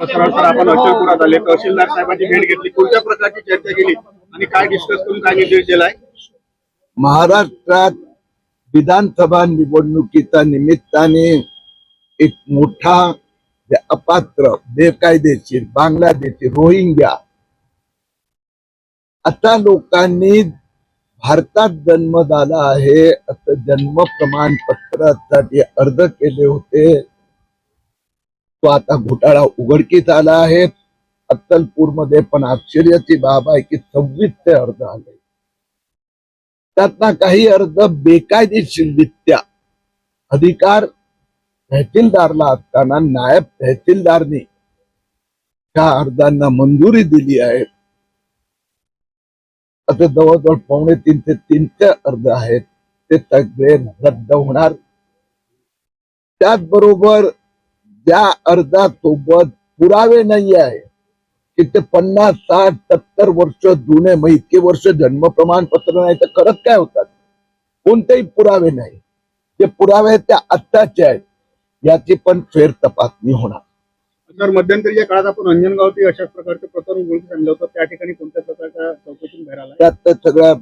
सरळ सर आपण अचलपुरात आले. तहसीलदार साहेबांची भेट घेतली. कोणत्या प्रकारची चर्चा केली? आणि काय डिस्कस करून काय निर्देश दिलाय? महाराष्ट्रात विधानसभा निवडणुकीच्या निमित्ताने एक मोठा अपात्र बेकायदेशीर बांगलादेशी रोहिंग्या. आता लोकांनी भारतात जन्म झाला आहे असं जन्म प्रमाणपत्रासाठी अर्ज केले होते. तो आता घोटाळा उघडकीस आला आहे. अक्कलपूरमध्ये पण आश्चर्याची बाब आहे की सव्वीसचे अर्ज आले. त्यातला काही अर्ज बेकायदेशीररित्या अधिकार तहसीलदारला असताना नायब तहसीलदारनी त्या अर्जांना मंजुरी दिली आहे. आता जवळजवळ पावणे तीन ते तीनशे अर्ज आहेत. ते सगळे रद्द होणार. त्याचबरोबर ज्या अर्जासोबत पुरावे नाही आहे की ते पन्नास साठ सत्तर वर्ष जुने मग इतके वर्ष जन्म प्रमाणपत्र नाही तर करत काय होतात? कोणतेही पुरावे नाही. जे पुरावे आहेत ते आत्ताचे आहेत याची पण फेर तपासणी होणार. सर मध्यंतरीच्या काळात आपण अंजनगाव ते अशाच प्रकारचं प्रकरण उघडकीस आणलं होतं. त्या ठिकाणी कोणत्या प्रकारच्या चौकशी आला त्यात तर सगळ्या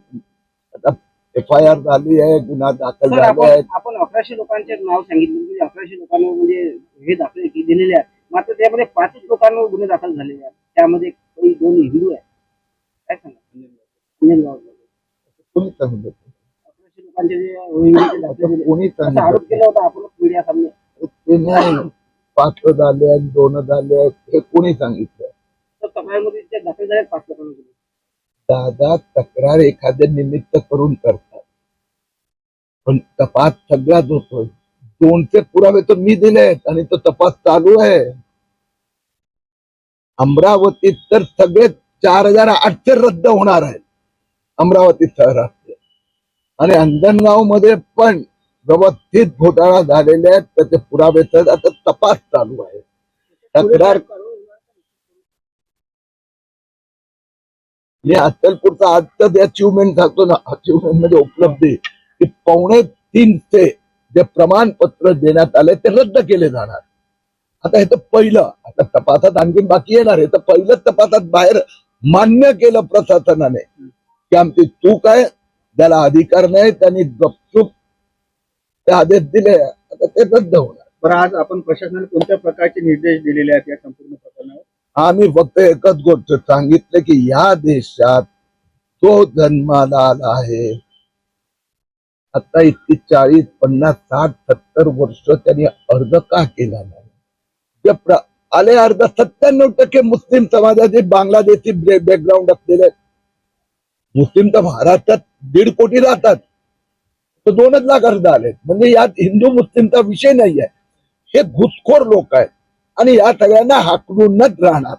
एफ आय आर झाली आहे गुन्हा दाखल झाले आहेत. आपण अकराशे लोकांचे नाव सांगितलं म्हणजे अकराशे लोकांवर म्हणजे हे दाखल दिलेले आहेत. मात्र त्यामध्ये पाचच लोकांवर गुन्हे दाखल झालेले आहेत. त्यामध्ये काही दोन हिंदू आहेत. काय सांगा अंजनगावमध्ये. कोणी सांगितलं अकराशे लोकांचे जे दाखले. कोणी सांगितलं आरोप केला होता आपण मीडिया सामने. ते नाही. पाच झाले आहेत दोन झाले आहेत. हे कोणी सांगितलं? तर तक्रारमध्ये दाखल झाले पाच लोकांवर. दादा तक्रार एखाद्या निमित्त करून करतात पण तपास सगळाच होतोय. दोनचे पुरावे तर मी दिले आणि तो तपास चालू आहे. अमरावतीत तर सगळे चार हजार आठशे रद्द होणार आहेत. अमरावती शहरातले आणि अंधनगावमध्ये पण व्यवस्थित घोटाळा झालेले आहेत. त्याचे पुरावे तर आता तपास चालू आहे. तक्रार मी अचलपूरचा आजच अचिव्हमेंट सांगतो ना अचिव्हमेंट म्हणजे उपलब्धी. की पावणे तीनशे जे प्रमाणपत्र देण्यात आले ते रद्द केले जाणार. आता हे तर पहिलं आता तपासात आणखीन बाकी येणार. आहे तर पहिलंच तपासात बाहेर मान्य केलं प्रशासनाने. की आमची चूक आहे ज्याला अधिकार नाही त्यांनी गपचूप ते आदेश दिले. आता ते रद्द होणार. बरं आज आपण प्रशासनाने कोणत्या प्रकारचे निर्देश दिलेले आहेत या संपूर्ण प्रकरणावर? आम्ही फक्त एकच गोष्ट सांगितलं की या देशात तो जन्माला आला आहे. आता इतकी चाळीस पन्नास साठ सत्तर वर्ष त्यांनी अर्ज का केला नाही? जे आले अर्ध सत्त्याण्णव टक्के मुस्लिम समाजाचे बांगलादेशी बॅकग्राऊंड असलेले मुस्लिम तर महाराष्ट्रात दीड कोटी राहतात. तर दोनच लाख अर्ज आले म्हणजे यात हिंदू मुस्लिमचा विषय नाही आहे हे घुसखोर लोक आहेत. आणि या सगळ्यांना हाकलूनच राहणार.